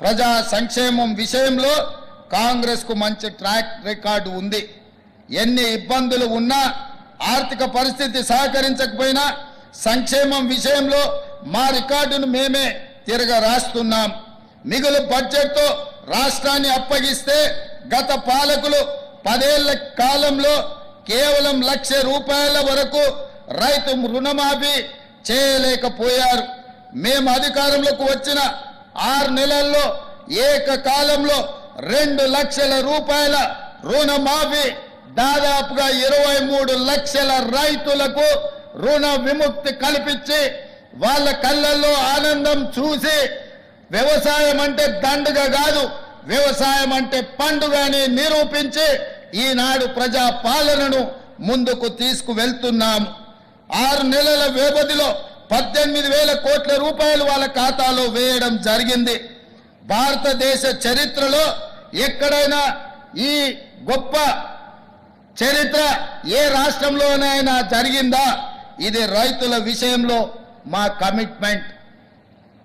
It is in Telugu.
ప్రజా సంక్షేమం విషయంలో కాంగ్రెస్కు మంచి ట్రాక్ రికార్డు ఉంది. ఎన్ని ఇబ్బందులు ఉన్నా ఆర్థిక పరిస్థితి సహకరించకపోయినా సంక్షేమం విషయంలో మా రికార్డును మేమే తిరగ రాస్తున్నాం మిగులు బడ్జెట్తో రాష్ట్రాన్ని అప్పగిస్తే గత పాలకులు పదేళ్ళ కాలంలో కేవలం లక్ష రూపాయల వరకు రైతు రుణమాఫీ చేయలేకపోయారు. మేము అధికారంలోకి వచ్చిన ఆరు నెలల్లో ఏకకాలంలో రెండు లక్షల రూపాయల రుణమాఫీ. దాదాపుగా ఇరవై మూడు లక్షల రైతులకు రుణ విముక్తి కల్పించి వాళ్ళ కళ్ళల్లో ఆనందం చూసి వ్యవసాయం అంటే దండుగ కాదు వ్యవసాయం అంటే పండుగ అని నిరూపించి ఈనాడు ప్రజా పాలనను ముందుకు తీసుకువెళ్తున్నాము. ఆరు నెలల వ్యవధిలో పద్దెనిమిది వేల కోట్ల రూపాయలు వాళ్ళ ఖాతాలో వేయడం జరిగింది. భారతదేశ చరిత్రలో ఎక్కడైనా ఈ గొప్ప చరిత్ర ఏ రాష్ట్రంలోనైనా జరిగిందా? ఇది రైతుల విషయంలో మా కమిట్మెంట్.